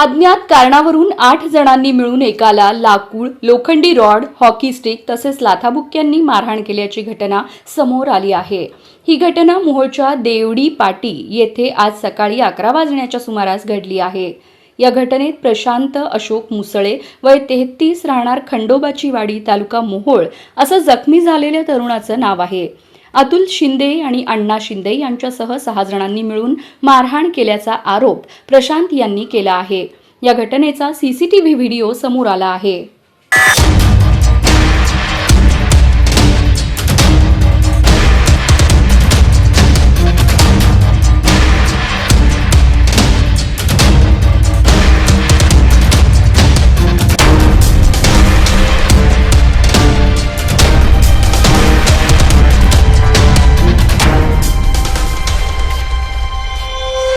अज्ञात कारणावरून आठ जणांनी मिळून एकाला लाकूड लोखंडी रॉड हॉकी स्टिक तसेच लाथाबुक्क्यांनी मारहाण केल्याची घटना समोर आली आहे. ही घटना मोहोळच्या देवडी पाटी येथे आज सकाळी अकरा वाजण्याच्या सुमारास घडली आहे. या घटनेत प्रशांत अशोक मुसळे वय तेहतीस राहणार खंडोबाची वाडी तालुका मोहोळ असं जखमी झालेल्या तरुणाचं नाव आहे. अतुल शिंदे आणि अण्णा शिंदे यांच्यासह सहा जणांनी मिळून मारहाण केल्याचा आरोप प्रशांत यांनी केला आहे. या घटनेचा सीसीटीव्ही व्हिडिओ समोर आला आहे.